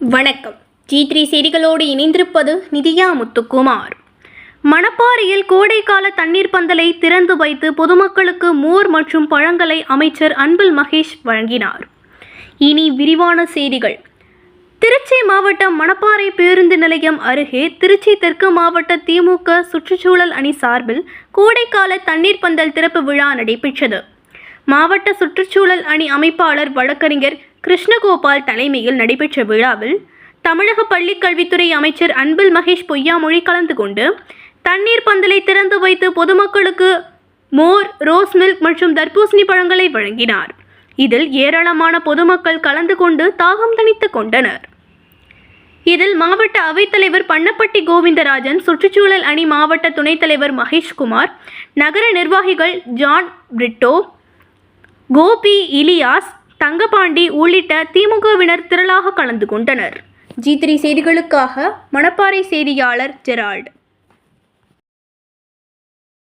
வணக்கம். G three செய்திகளோடு இணைந்திருப்பது நிதியா முத்துக்குமார். மணப்பாறையில் கோடைக்கால தண்ணீர் பந்தலை திறந்து வைத்து பொதுமக்களுக்கு மோர் மற்றும் பழங்களை அமைச்சர் அன்பில் மகேஷ் வழங்கினார். இனி விரிவான செய்திகள். திருச்சி மாவட்டம் மணப்பாறை பேருந்து நிலையம் அருகே திருச்சி தெற்கு மாவட்ட திமுக சுற்றுச்சூழல் அணி சார்பில் கோடைக்கால தண்ணீர் பந்தல் திறப்பு விழா நடைபெற்றது. மாவட்ட சுற்றுச்சூழல் அணி அமைப்பாளர் வழக்கறிஞர் கிருஷ்ணகோபால் தலைமையில் நடைபெற்ற விழாவில் தமிழக பள்ளிக்கல்வித்துறை அமைச்சர் அன்பில் மகேஷ் பொய்யாமொழி கலந்து கொண்டு தண்ணீர் பந்தலை திறந்து வைத்து பொதுமக்களுக்கு மோர் ரோஸ் மில்க் மற்றும் தர்பூசணி பழங்களை வழங்கினார். இதில் ஏராளமான பொதுமக்கள் கலந்து கொண்டு தாகம் தணித்துக் கொண்டனர். இதில் மாவட்ட அவைத்தலைவர் பண்ணப்பட்டி கோவிந்தராஜன் சுற்றுச்சூழல் அணி மாவட்ட துணைத் தலைவர் மகேஷ்குமார் நகர நிர்வாகிகள் ஜான் பிரிட்டோ கோபி இலியாஸ் தங்கபாண்டி உள்ளிட்ட திமுகவினர் திரளாக கலந்து கொண்டனர். ஜி த்ரீ செய்திகளுக்காக மணப்பாறை செய்தியாளர் ஜெரால்ட்.